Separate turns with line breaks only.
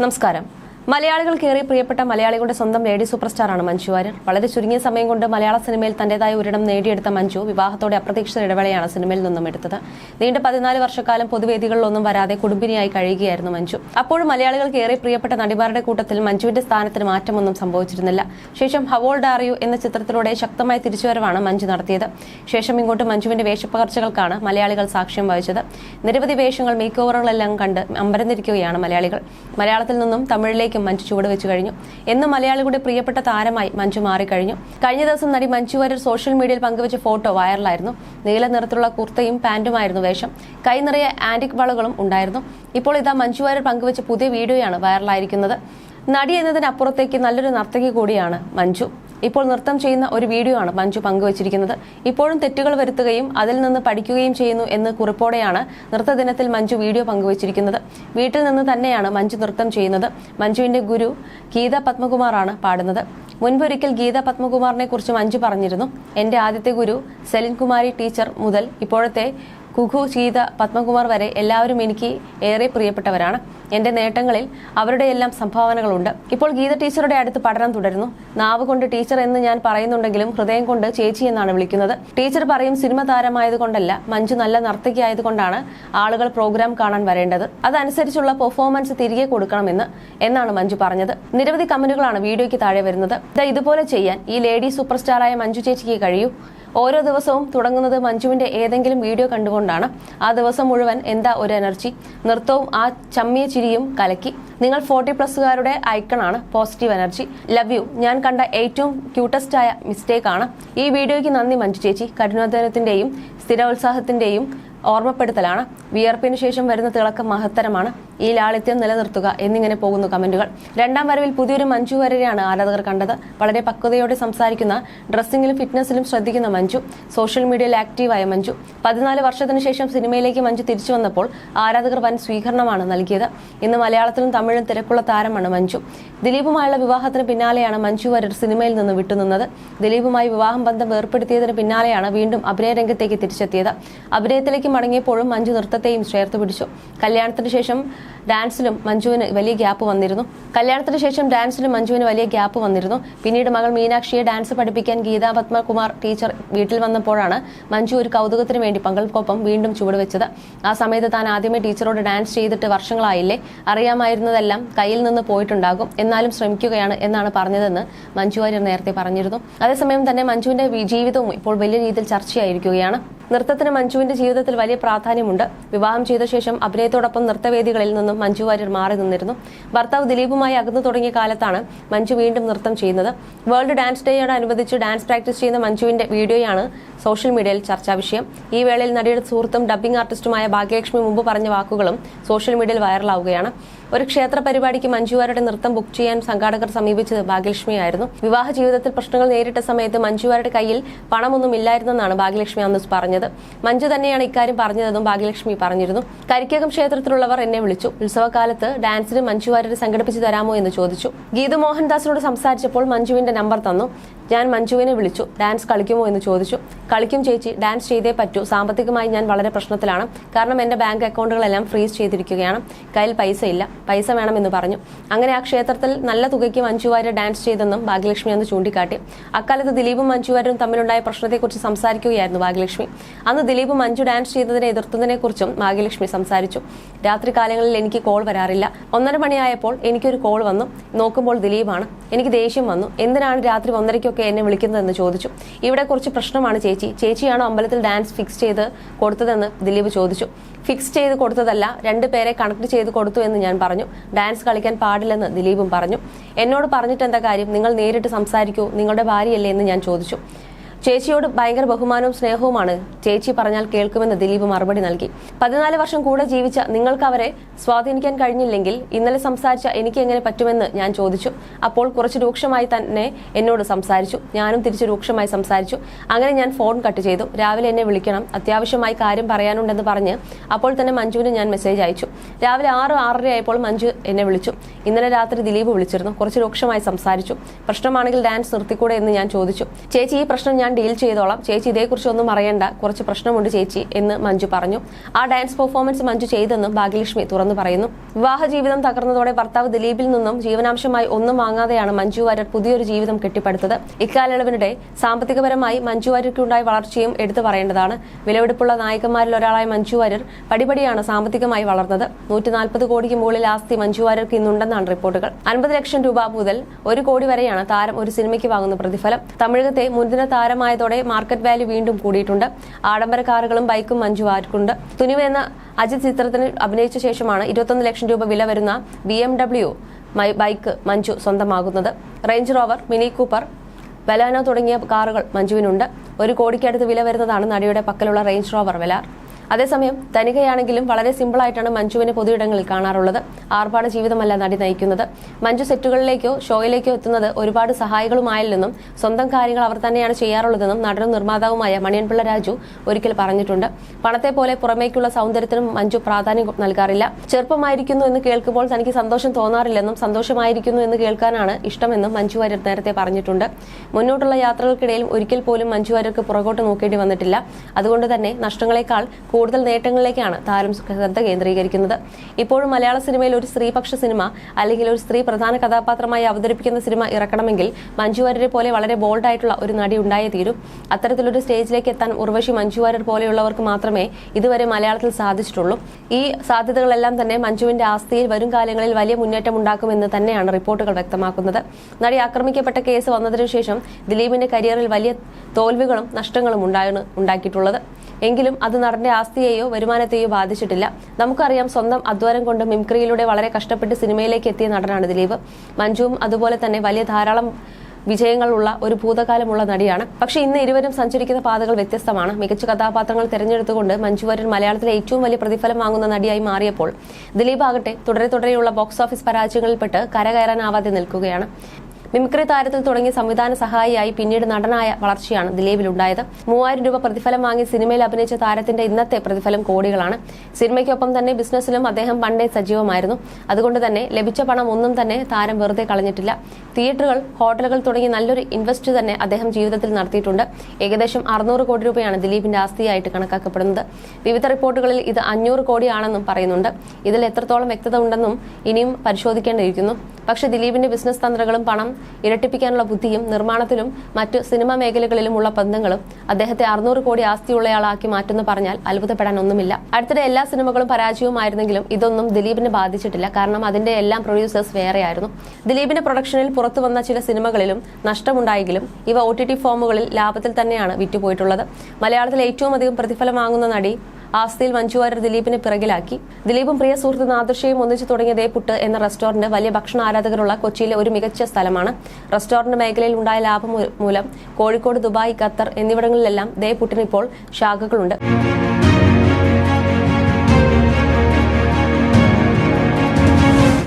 നമസ്കാരം. മലയാളികൾക്കേറെ പ്രിയപ്പെട്ട മലയാളികളുടെ സ്വന്തം ലേഡി സൂപ്പർ സ്റ്റാറാണ് മഞ്ജു വാര്യർ. വളരെ ചുരുങ്ങിയ സമയം കൊണ്ട് മലയാള സിനിമയിൽ തന്റേതായ ഒരിടം നേടിയെടുത്ത മഞ്ജു വിവാഹത്തോടെ അപ്രതീക്ഷിത ഇടവേളയാണ് സിനിമയിൽ നിന്നും എടുത്തത്. നീണ്ട പതിനാല് വർഷക്കാലം പൊതുവേദികളിലൊന്നും വരാതെ കുടുംബിനിയായി കഴിയുകയായിരുന്നു മഞ്ജു. അപ്പോഴും മലയാളികൾക്ക് ഏറെ പ്രിയപ്പെട്ട നടിമാരുടെ കൂട്ടത്തിൽ മഞ്ജുവിന്റെ സ്ഥാനത്തിന് മാറ്റമൊന്നും സംഭവിച്ചിരുന്നില്ല. ശേഷം ഹവോൾഡ് ആറിയു എന്ന ചിത്രത്തിലൂടെ ശക്തമായ തിരിച്ചുവരവാണ് മഞ്ജു നടത്തിയത്. ശേഷം ഇങ്ങോട്ട് മഞ്ജുവിന്റെ വേഷപ്പകർച്ചകൾക്കാണ് മലയാളികൾ സാക്ഷ്യം വഹിച്ചത്. നിരവധി വേഷങ്ങൾ മേക്ക് ഓവറുകളെല്ലാം കണ്ട് അമ്പരന്നിരിക്കുകയാണ് മലയാളികൾ. മലയാളത്തിൽ നിന്നും തമിഴിലേക്കും മഞ്ജു ചുവട് വെച്ചു കഴിഞ്ഞു. എന്ന് മലയാളികളുടെ പ്രിയപ്പെട്ട താരമായി മഞ്ജു മാറിക്കഴിഞ്ഞു. കഴിഞ്ഞ ദിവസം നടി മഞ്ജു വാര്യർ സോഷ്യൽ മീഡിയയിൽ പങ്കുവച്ച ഫോട്ടോ വൈറലായിരുന്നു. നീല നിറത്തിലുള്ള കുർത്തയും പാന്റുമായിരുന്നു വേഷം. കൈ നിറയെ ആന്റിക് വളകളും ഉണ്ടായിരുന്നു. ഇപ്പോൾ ഇതാ മഞ്ജു വാര്യർ പങ്കുവച്ച പുതിയ വീഡിയോയാണ് വൈറലായിരിക്കുന്നത്. നടി എന്നതിനപ്പുറത്തേക്ക് നല്ലൊരു നർത്തകി കൂടിയാണ് മഞ്ജു. ഇപ്പോൾ നൃത്തം ചെയ്യുന്ന ഒരു വീഡിയോ ആണ് മഞ്ജു പങ്കുവച്ചിരിക്കുന്നത്. ഇപ്പോഴും തെറ്റുകൾ വരുത്തുകയും അതിൽ നിന്ന് പഠിക്കുകയും ചെയ്യുന്നു എന്ന് കുറിപ്പോടെയാണ് നൃത്ത ദിനത്തിൽ മഞ്ജു വീഡിയോ പങ്കുവച്ചിരിക്കുന്നത്. വീട്ടിൽ നിന്ന് തന്നെയാണ് മഞ്ജു നൃത്തം ചെയ്യുന്നത്. മഞ്ജുവിന്റെ ഗുരു ഗീത പത്മകുമാറാണ് പാടുന്നത്. മുൻപൊരിക്കൽ ഗീത പത്മകുമാറിനെ കുറിച്ച് മഞ്ജു പറഞ്ഞിരുന്നു. എന്റെ ആദ്യത്തെ ഗുരു സെലിൻ കുമാരി ടീച്ചർ മുതൽ ഇപ്പോഴത്തെ കുഖു ഗീത പത്മകുമാർ വരെ എല്ലാവരും എനിക്ക് ഏറെ പ്രിയപ്പെട്ടവരാണ്. എന്റെ നേട്ടങ്ങളിൽ അവരുടെ എല്ലാം സംഭാവനകളുണ്ട്. ഇപ്പോൾ ഗീത ടീച്ചറുടെ അടുത്ത് പഠനം തുടരുന്നു. നാവ് കൊണ്ട് ടീച്ചർ എന്ന് ഞാൻ പറയുന്നുണ്ടെങ്കിലും ഹൃദയം കൊണ്ട് ചേച്ചി എന്നാണ് വിളിക്കുന്നത്. ടീച്ചർ പറയും സിനിമ താരമായതുകൊണ്ടല്ല മഞ്ജു നല്ല നർത്തകി ആയതുകൊണ്ടാണ് ആളുകൾ പ്രോഗ്രാം കാണാൻ വരേണ്ടത്. അതനുസരിച്ചുള്ള പെർഫോമൻസ് തിരികെ കൊടുക്കണമെന്ന് എന്നാണ് മഞ്ജു പറഞ്ഞത്. നിരവധി കമന്റുകളാണ് വീഡിയോയ്ക്ക് താഴെ വരുന്നത്. ഇതുപോലെ ചെയ്യാൻ. ഈ ലേഡി സൂപ്പർ സ്റ്റാറായ മഞ്ജു ചേച്ചിക്ക് കഴിയൂ. ഓരോ ദിവസവും തുടങ്ങുന്നത് മഞ്ജുവിന്റെ ഏതെങ്കിലും വീഡിയോ കണ്ടുകൊണ്ടാണ്. ആ ദിവസം മുഴുവൻ എന്താ ഒരു എനർജി? നൃത്തവും ആ ചമ്മിയ ചിരിയും കലക്കി. നിങ്ങൾ ഫോർട്ടി പ്ലസ്സുകാരുടെ ഐക്കണാണ് പോസിറ്റീവ് എനർജി. Love you. ഞാൻ കണ്ട ഏറ്റവും ക്യൂട്ടസ്റ്റ് ആയ മിസ്റ്റേക്ക് ആണ്. ഈ വീഡിയോയ്ക്ക് നന്ദി മഞ്ജു ചേച്ചി. കഠിനാധ്വാനത്തിന്റെയും സ്ഥിരോത്സാഹത്തിന്റെയും ഓർമ്മപ്പെടുത്തലാണ്. വിയർപ്പിന് ശേഷം വരുന്ന തിളക്കം മഹത്തരമാണ്. ഈ ലാളിത്യം നിലനിർത്തുക എന്നിങ്ങനെ പോകുന്നു കമന്റുകൾ. രണ്ടാം വരവിൽ പുതിയൊരു മഞ്ജു വരരെയാണ് ആരാധകർ കണ്ടത്. വളരെ പക്വതയോടെ സംസാരിക്കുന്ന ഡ്രസ്സിങ്ങിലും ഫിറ്റ്നസിലും ശ്രദ്ധിക്കുന്ന മഞ്ജു സോഷ്യൽ മീഡിയയിൽ ആക്റ്റീവായ മഞ്ജു. പതിനാല് വർഷത്തിന് ശേഷം സിനിമയിലേക്ക് മഞ്ജു തിരിച്ചു വന്നപ്പോൾ ആരാധകർ വൻ സ്വീകരണമാണ് നൽകിയത്. ഇന്ന് മലയാളത്തിലും തമിഴിലും തിരക്കുള്ള താരമാണ് മഞ്ജു. ദിലീപുമായുള്ള വിവാഹത്തിന് പിന്നാലെയാണ് മഞ്ജു വരർ സിനിമയിൽ നിന്ന് വിട്ടുനിന്നത് ദിലീപുമായി വിവാഹം ബന്ധം ഏർപ്പെടുത്തിയതിന് പിന്നാലെയാണ് വീണ്ടും അഭിനയ രംഗത്തേക്ക് തിരിച്ചെത്തിയത്. അഭിനയത്തിലേക്ക് മടങ്ങിയപ്പോഴും മഞ്ജു നൃത്തത്തെയും ചേർത്ത് പിടിച്ചു. കല്യാണത്തിന് ശേഷം ഡാൻസിലും മഞ്ജുവിന് വലിയ ഗ്യാപ്പ് വന്നിരുന്നു. കല്യാണത്തിന് ശേഷം ഡാൻസിലും മഞ്ജുവിന് വലിയ ഗ്യാപ്പ് വന്നിരുന്നു. പിന്നീട് മകൾ മീനാക്ഷിയെ ഡാൻസ് പഠിപ്പിക്കാൻ ഗീതാ പത്മകുമാർ ടീച്ചർ വീട്ടിൽ വന്നപ്പോഴാണ് മഞ്ജു ഒരു കൗതുകത്തിന് വേണ്ടി പങ്കൾക്കൊപ്പം വീണ്ടും ചുവടുവെച്ചത് ആ സമയത്ത് താൻ ആദ്യമേ ടീച്ചറോട് ഡാൻസ് ചെയ്തിട്ട് വർഷങ്ങളായില്ലേ? അറിയാമായിരുന്നതെല്ലാം കയ്യിൽ നിന്ന് പോയിട്ടുണ്ടാകും. എന്നാലും ശ്രമിക്കുകയാണ് എന്നാണ് പറഞ്ഞതെന്ന് മഞ്ജു വാര്യർ നേരത്തെ പറഞ്ഞിരുന്നു. അതേസമയം തന്നെ മഞ്ജുവിന്റെ ജീവിതവും ഇപ്പോൾ വലിയ രീതിയിൽ ചർച്ചയായിരിക്കുകയാണ്. നൃത്തത്തിന് മഞ്ജുവിന്റെ ജീവിതത്തിൽ വലിയ പ്രാധാന്യമുണ്ട്. വിവാഹം ചെയ്ത ശേഷം അഭിനയത്തോടൊപ്പം നൃത്തവേദികളിൽ നിന്നും മഞ്ജു വാര്യർ മാറി നിന്നിരുന്നു. ഭർത്താവ് ദിലീപുമായി അകന്നു തുടങ്ങിയ കാലത്താണ് മഞ്ജു വീണ്ടും നൃത്തം ചെയ്യുന്നത്. വേൾഡ് ഡാൻസ് ഡേയോടനുബന്ധിച്ച് ഡാൻസ് പ്രാക്ടീസ് ചെയ്യുന്ന മഞ്ജുവിന്റെ വീഡിയോയാണ് സോഷ്യൽ മീഡിയയിൽ ചർച്ചാ വിഷയം. ഈ വേളയിൽ നടിയുടെ സുഹൃത്തും ഡബ്ബിംഗ് ആർട്ടിസ്റ്റുമായ ഭാഗ്യലക്ഷ്മി മുമ്പ് പറഞ്ഞ വാക്കുകളും സോഷ്യൽ മീഡിയയിൽ വൈറലാവുകയാണ്. ഒരു ക്ഷേത്ര പരിപാടിക്ക് മഞ്ജുവാരുടെ നൃത്തം ബുക്ക് ചെയ്യാൻ സംഘാടകർ സമീപിച്ചത് ഭാഗ്യലക്ഷ്മിയായിരുന്നു. വിവാഹ ജീവിതത്തിൽ പ്രശ്നങ്ങൾ നേരിട്ട സമയത്ത് മഞ്ജുവാരുടെ കയ്യിൽ പണമൊന്നും ഇല്ലായിരുന്നെന്നാണ് ഭാഗ്യലക്ഷ്മി അന്ന് പറഞ്ഞത്. മഞ്ജു തന്നെയാണ് ഇക്കാര്യം പറഞ്ഞതെന്നും ഭാഗ്യലക്ഷ്മി പറഞ്ഞിരുന്നു. കരിക്കകം ക്ഷേത്രത്തിലുള്ളവർ എന്നെ വിളിച്ചു. ഉത്സവകാലത്ത് ഡാൻസിന് മഞ്ജുവാരുടെ സംഘടിപ്പിച്ചു തരാമോ എന്ന് ചോദിച്ചു. ഗീതു മോഹൻദാസിനോട് സംസാരിച്ചപ്പോൾ മഞ്ജുവിന്റെ നമ്പർ തന്നു. ഞാൻ മഞ്ജുവിനെ വിളിച്ചു. ഡാൻസ് കളിക്കുമോ എന്ന് ചോദിച്ചു. കളിക്കും ചേച്ചി. ഡാൻസ് ചെയ്തേ പറ്റൂ. സാമ്പത്തികമായി ഞാൻ വളരെ പ്രശ്നത്തിലാണ്. കാരണം എന്റെ ബാങ്ക് അക്കൗണ്ടുകളെല്ലാം ഫ്രീസ് ചെയ്തിരിക്കുകയാണ്. കയ്യിൽ പൈസ ഇല്ല. പൈസ വേണമെന്ന് പറഞ്ഞു. അങ്ങനെ ആ ക്ഷേത്രത്തിൽ നല്ല തുകയ്ക്ക് മഞ്ജു വാര്യർ ഡാൻസ് ചെയ്തെന്നും ഭാഗ്യലക്ഷ്മി അന്ന് ചൂണ്ടിക്കാട്ടി. അക്കാലത്ത് ദിലീപും മഞ്ജു വാര്യരും തമ്മിലുണ്ടായ പ്രശ്നത്തെക്കുറിച്ച് സംസാരിക്കുകയായിരുന്നു ഭാഗ്യലക്ഷ്മി. അന്ന് ദിലീപ് മഞ്ജു ഡാൻസ് ചെയ്തതിനെ എതിർത്തതിനെക്കുറിച്ചും ഭാഗ്യലക്ഷ്മി സംസാരിച്ചു. രാത്രി കാലങ്ങളിൽ എനിക്ക് കോൾ വരാറില്ല. ഒന്നര മണിയായപ്പോൾ എനിക്കൊരു കോൾ വന്നു. നോക്കുമ്പോൾ ദിലീപാണ്. എനിക്ക് ദേഷ്യം വന്നു. എന്തിനാണ് രാത്രി ഒന്നരയ്ക്കൊക്കെ എന്നെ വിളിക്കുന്നതെന്ന് ചോദിച്ചു. ഇവിടെ കുറച്ച് പ്രശ്നമാണ് ചേച്ചി. ചേച്ചിയാണോ അമ്പലത്തിൽ ഡാൻസ് ഫിക്സ് ചെയ്ത് കൊടുത്തതെന്ന് ദിലീപ് ചോദിച്ചു. ഫിക്സ് ചെയ്ത് കൊടുത്തതല്ല രണ്ട് പേരെ കണക്ട് ചെയ്ത് കൊടുത്തു എന്ന് ഞാൻ പറഞ്ഞു. ഡാൻസ് കളിക്കാൻ പാടില്ലെന്ന് ദിലീപും പറഞ്ഞു. എന്നോട് പറഞ്ഞിട്ട് എന്താ കാര്യം? നിങ്ങൾ നേരിട്ട് സംസാരിക്കൂ. നിങ്ങളുടെ ഭാര്യയല്ലേ എന്ന് ഞാൻ ചോദിച്ചു. ചേച്ചിയോട് ഭയങ്കര ബഹുമാനവും സ്നേഹവുമാണ് ചേച്ചി പറഞ്ഞാൽ കേൾക്കുമെന്ന് ദിലീപ് മറുപടി നൽകി. പതിനാല് വർഷം കൂടെ ജീവിച്ച നിങ്ങൾക്ക് അവരെ സ്വാധീനിക്കാൻ കഴിഞ്ഞില്ലെങ്കിൽ ഇന്നലെ സംസാരിച്ച എനിക്ക് എങ്ങനെ പറ്റുമെന്ന് ഞാൻ ചോദിച്ചു. അപ്പോൾ കുറച്ച് രൂക്ഷമായി തന്നെ എന്നോട് സംസാരിച്ചു. ഞാനും തിരിച്ച് രൂക്ഷമായി സംസാരിച്ചു. അങ്ങനെ ഞാൻ ഫോൺ കട്ട് ചെയ്തു. രാവിലെ എന്നെ വിളിക്കണം. അത്യാവശ്യമായി കാര്യം പറയാനുണ്ടെന്ന് പറഞ്ഞ് അപ്പോൾ തന്നെ മഞ്ജുവിന് ഞാൻ മെസ്സേജ് അയച്ചു. രാവിലെ ആറ് ആറര ആയപ്പോൾ മഞ്ജു എന്നെ വിളിച്ചു. ഇന്നലെ രാത്രി ദിലീപ് വിളിച്ചിരുന്നു. കുറച്ച് രൂക്ഷമായി സംസാരിച്ചു. പ്രശ്നമാണെങ്കിൽ ഡാൻസ് നിർത്തിക്കൂടെ എന്ന് ഞാൻ ചോദിച്ചു. ചേച്ചി ഈ പ്രശ്നം ഞാൻ ഡീൽ ചെയ്തോളാം. ചേച്ചി ഇതേക്കുറിച്ചൊന്നും അറിയണ്ട. കുറച്ച് പ്രശ്നമുണ്ട് ചേച്ചി എന്ന് മഞ്ജു പറഞ്ഞു. ആ ഡാൻസ് പെർഫോമൻസ് മഞ്ജു ചെയ്തെന്നും ഭാഗ്യലക്ഷ്മി തുറന്നു പറയുന്നു. വിവാഹ ജീവിതം തകർന്നതോടെ ഭർത്താവ് ദിലീപിൽ നിന്നും ജീവനാംശമായി ഒന്നും വാങ്ങാതെയാണ് മഞ്ജു വാര്യർ പുതിയൊരു ജീവിതം കെട്ടിപ്പടുത്തത്. ഇക്കാലയളവിനിടെ സാമ്പത്തികപരമായി മഞ്ജു വാര്യർക്കുണ്ടായ വളർച്ചയും എടുത്തു പറയേണ്ടതാണ്. വിലവെടുപ്പുള്ള നായകന്മാരിൽ ഒരാളായ മഞ്ജു വാര്യർ പടിപടിയാണ് സാമ്പത്തികമായി വളർന്നത്. നൂറ്റി നാൽപ്പത് കോടിക്ക് മുകളിൽ ആസ്തി മഞ്ജു വാര്യർക്ക് ഇന്നുണ്ടെന്നാണ് റിപ്പോർട്ടുകൾ. അൻപത് ലക്ഷം രൂപ മുതൽ ഒരു കോടി വരെയാണ് താരം ഒരു സിനിമയ്ക്ക് വാങ്ങുന്ന പ്രതിഫലം. തമിഴകത്തെ മുൻദിന താരമായതോടെ മാർക്കറ്റ് വാല്യൂ വീണ്ടും കൂടിയിട്ടുണ്ട്. ആഡംബര കാറുകളും ബൈക്കും മഞ്ജു വാർക്കുണ്ട് തുനിവ് എന്ന അജിത് ചിത്രത്തിന് അഭിനയിച്ച ശേഷമാണ് ഇരുപത്തൊന്ന് ലക്ഷം രൂപ വില വരുന്ന B M W bike Manju സ്വന്തമാകുന്നത്. Range Rover Mini Cooper Baleno തുടങ്ങിയ കാറുകൾ മഞ്ജുവിനുണ്ട്. ഒരു കോടിക്കടുത്ത് വില വരുന്നതാണ് നടിയുടെ പക്കലുള്ള റേഞ്ച് റോവർ വെലാർ അതേസമയം തനികയാണെങ്കിലും വളരെ സിമ്പിളായിട്ടാണ് മഞ്ജുവിനെ പൊതുയിടങ്ങളിൽ കാണാറുള്ളത്. ആർഭാട ജീവിതമല്ല നടി നയിക്കുന്നത്. മഞ്ജു സെറ്റുകളിലേക്കോ ഷോയിലേക്കോ എത്തുന്നത് ഒരുപാട് സഹായികളുമായില്ലെന്നും സ്വന്തം കാര്യങ്ങൾ അവർ തന്നെയാണ് ചെയ്യാറുള്ളതെന്നും നടനും നിർമ്മാതാവുമായ മണിയൻപിള്ള രാജു ഒരിക്കൽ പറഞ്ഞിട്ടുണ്ട്. പണത്തെ പോലെ പുറമേക്കുള്ള സൗന്ദര്യത്തിനും മഞ്ജു പ്രാധാന്യം നൽകാറില്ല. ചെറുപ്പമായിരിക്കുന്നു എന്ന് കേൾക്കുമ്പോൾ തനിക്ക് സന്തോഷം തോന്നാറില്ലെന്നും സന്തോഷമായിരിക്കുന്നു എന്ന് കേൾക്കാനാണ് ഇഷ്ടമെന്നും മഞ്ജു വാര്യർ നേരത്തെ പറഞ്ഞിട്ടുണ്ട്. മുന്നോട്ടുള്ള യാത്രകൾക്കിടയിൽ ഒരിക്കൽ പോലും മഞ്ജു വാര്യർക്ക് പുറകോട്ട് നോക്കേണ്ടി വന്നിട്ടില്ല. അതുകൊണ്ട് തന്നെ നഷ്ടങ്ങളെക്കാൾ കൂടുതൽ നേട്ടങ്ങളിലേക്കാണ് താരം ശ്രദ്ധ കേന്ദ്രീകരിക്കുന്നത്. ഇപ്പോഴും മലയാള സിനിമയിൽ ഒരു സ്ത്രീപക്ഷ സിനിമ അല്ലെങ്കിൽ ഒരു സ്ത്രീ പ്രധാന കഥാപാത്രമായി അവതരിപ്പിക്കുന്ന സിനിമ ഇറക്കണമെങ്കിൽ മഞ്ജു വാര്യരെ പോലെ വളരെ ബോൾഡ് ആയിട്ടുള്ള ഒരു നടി ഉണ്ടായേ തീരും. അത്തരത്തിലൊരു സ്റ്റേജിലേക്ക് എത്താൻ ഉർവശി മഞ്ജു വാര്യർ പോലെയുള്ളവർക്ക് മാത്രമേ ഇതുവരെ മലയാളത്തിൽ സാധിച്ചിട്ടുള്ളൂ. ഈ സാധ്യതകളെല്ലാം തന്നെ മഞ്ജുവിന്റെ ആസ്തിയിൽ വരും കാലങ്ങളിൽ വലിയ മുന്നേറ്റം ഉണ്ടാക്കുമെന്ന് തന്നെയാണ് റിപ്പോർട്ടുകൾ വ്യക്തമാക്കുന്നത്. നടി ആക്രമിക്കപ്പെട്ട കേസ് വന്നതിനു ശേഷം ദിലീപിന്റെ കരിയറിൽ വലിയ തോൽവികളും നഷ്ടങ്ങളും ഉണ്ടായിട്ടുണ്ട് ഉണ്ടാക്കിയിട്ടുള്ളത്. എങ്കിലും അത് നടന്റെ ആസ്തിയെയോ വരുമാനത്തെയോ ബാധിച്ചിട്ടില്ല. നമുക്കറിയാം സ്വന്തം അധ്വാനം കൊണ്ട് മിംക്രിയിലൂടെ വളരെ കഷ്ടപ്പെട്ട് സിനിമയിലേക്ക് എത്തിയ നടനാണ് ദിലീപ്. മഞ്ജുവും അതുപോലെ തന്നെ വലിയ ധാരാളം വിജയങ്ങളുള്ള ഒരു ഭൂതകാലമുള്ള നടിയാണ്. പക്ഷെ ഇന്ന് ഇരുവരും സഞ്ചരിക്കുന്ന പാതകൾ വ്യത്യസ്തമാണ്. മികച്ച കഥാപാത്രങ്ങൾ തിരഞ്ഞെടുത്തുകൊണ്ട് മഞ്ജു വാര്യർ മലയാളത്തിലെ ഏറ്റവും വലിയ പ്രതിഫലം വാങ്ങുന്ന നടിയായി മാറിയപ്പോൾ ദിലീപ് ആകട്ടെ തുടരെ തുടരെയുള്ള ബോക്സ് ഓഫീസ് പരാജയങ്ങളിൽപ്പെട്ട് കരകയറാനാവാതെ നിൽക്കുകയാണ്. മിമിക്രി താരത്തിൽ തുടങ്ങി സംവിധാന സഹായിയായി പിന്നീട് നടനായ വളർച്ചയാണ് ദിലീപിലുണ്ടായത്. മൂവായിരം രൂപ പ്രതിഫലം വാങ്ങി സിനിമയിൽ അഭിനയിച്ച താരത്തിന്റെ ഇന്നത്തെ പ്രതിഫലം കോടികളാണ്. സിനിമയ്ക്കൊപ്പം തന്നെ ബിസിനസ്സിലും അദ്ദേഹം പണ്ടേ സജീവമായിരുന്നു. അതുകൊണ്ട് തന്നെ ലഭിച്ച പണം ഒന്നും തന്നെ താരം വെറുതെ കളഞ്ഞിട്ടില്ല. തിയേറ്ററുകൾ ഹോട്ടലുകൾ തുടങ്ങി നല്ലൊരു ഇൻവെസ്റ്റ് തന്നെ അദ്ദേഹം ജീവിതത്തിൽ നടത്തിയിട്ടുണ്ട്. ഏകദേശം അറുന്നൂറ് കോടി രൂപയാണ് ദിലീപിന്റെ ആസ്തിയായിട്ട് കണക്കാക്കപ്പെടുന്നത്. വിവിധ റിപ്പോർട്ടുകളിൽ ഇത് അഞ്ഞൂറ് കോടിയാണെന്നും പറയുന്നുണ്ട്. ഇതിൽ എത്രത്തോളം വ്യക്തത ഉണ്ടെന്നും ഇനിയും പരിശോധിക്കേണ്ടിയിരിക്കുന്നു. പക്ഷേ ദിലീപിന്റെ ബിസിനസ് തന്ത്രങ്ങളും പണം ഇരട്ടിപ്പിക്കാനുള്ള ബുദ്ധിയും നിർമ്മാണത്തിലും മറ്റു സിനിമാ മേഖലകളിലുമുള്ള ബന്ധങ്ങളും അദ്ദേഹത്തെ അറുന്നൂറ് കോടി ആസ്തിയുള്ളയാളാക്കി മാറ്റുന്നു പറഞ്ഞാൽ അത്ഭുതപ്പെടാൻ ഒന്നുമില്ല അടുത്തിടെ എല്ലാ സിനിമകളും പരാജയവുമായിരുന്നെങ്കിലും ഇതൊന്നും ദിലീപിനെ ബാധിച്ചിട്ടില്ല. കാരണം അതിന്റെ എല്ലാം പ്രൊഡ്യൂസേഴ്സ് വേറെയായിരുന്നു. ദിലീപിന്റെ പ്രൊഡക്ഷനിൽ പുറത്തു വന്ന ചില സിനിമകളിലും നഷ്ടമുണ്ടായെങ്കിലും ഇവ ഒ ടി ടി ഫോമുകളിൽ ലാഭത്തിൽ തന്നെയാണ് വിറ്റുപോയിട്ടുള്ളത്. മലയാളത്തിൽ ഏറ്റവും അധികം പ്രതിഫലം വാങ്ങുന്ന നടി ആസ്തിയിൽ മഞ്ജു വാര്യർ ദിലീപിനെ പിറകിലാക്കി. ദിലീപും പ്രിയ സുഹൃത്ത് നാദൃശയും ഒന്നിച്ചു തുടങ്ങിയ ദേപുട്ട് എന്ന റെസ്റ്റോറന്റ് വലിയ ഭക്ഷണ ആരാധകരുള്ള കൊച്ചിയിലെ ഒരു മികച്ച സ്ഥലമാണ്. റെസ്റ്റോറന്റ് മേഖലയിൽ ഉണ്ടായ ലാഭം മൂലം കോഴിക്കോട് ദുബായ് ഖത്തർ എന്നിവിടങ്ങളിലെല്ലാം ദേപുട്ടിന് ഇപ്പോൾ ശാഖകളുണ്ട്.